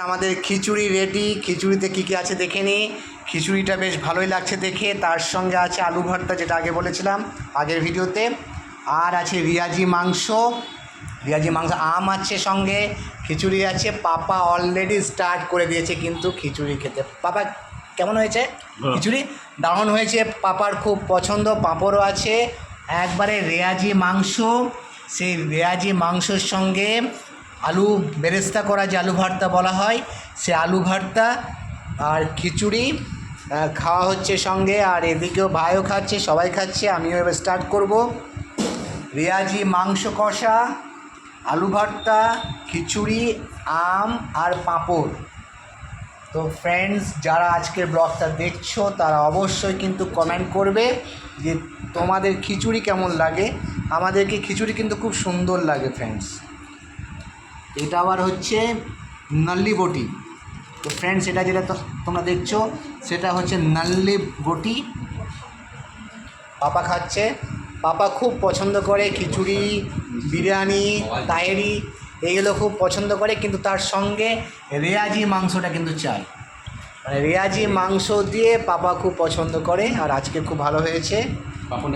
আমাদের খিচুড়ি রেডি খিচুড়িতে কী কী আছে দেখে নিই খিচুড়িটা বেশ ভালোই লাগছে দেখে। তার সঙ্গে আছে আলু ভর্তা যেটা আগে বলেছিলাম আগের ভিডিওতে। আর আছে রিয়াজি মাংস। রিয়াজি মাংস আম আছে সঙ্গে। খিচুড়ি আছে। পাপা অলরেডি স্টার্ট করে দিয়েছে কিন্তু খিচুড়ি খেতে। পাপা কেমন হয়েছে? খিচুড়ি? দারুণ হয়েছে। পাপার খুব পছন্দ। পাঁপড়ও আছে। একবারে রেয়াজি মাংস। সেই রেয়াজি মাংসর সঙ্গে আলু বেরেস্তা করা যে আলু ভর্তা বলা হয়, সে আলু ভর্তা আর খিচুড়ি খাওয়া হচ্ছে সঙ্গে, আর এদিকেও ভাইও খাচ্ছে, সবাই খাচ্ছে, আমিও এবার স্টার্ট করব। রেয়াজি মাংস কষা, আলু ভর্তা, খিচুড়ি, আম আর পাঁপড়। তো ফ্রেন্ডস যারা আজকের ব্লগটা দেখছ, তারা অবশ্যই কিন্তু কমেন্ট করবে যে তোমাদের খিচুড়ি কেমন লাগে। আমাদেরকে খিচুড়ি কিন্তু খুব সুন্দর লাগে ফ্রেন্ডস এটা আবার হচ্ছে নাল্লি বটি। তো ফ্রেন্ডস এটা যেটা তোমরা দেখছ, সেটা হচ্ছে নাল্লি বটি। পাপা খাচ্ছে। পাপা খুব পছন্দ করে খিচুড়ি, বিরিয়ানি তাহেরি এইগুলো খুব পছন্দ করে, কিন্তু তার সঙ্গে রেয়াজি মাংসটা কিন্তু চাই। মানে রেয়াজি মাংস দিয়ে পাপা খুব পছন্দ করে, আর আজকে খুব ভালো হয়েছে। এখন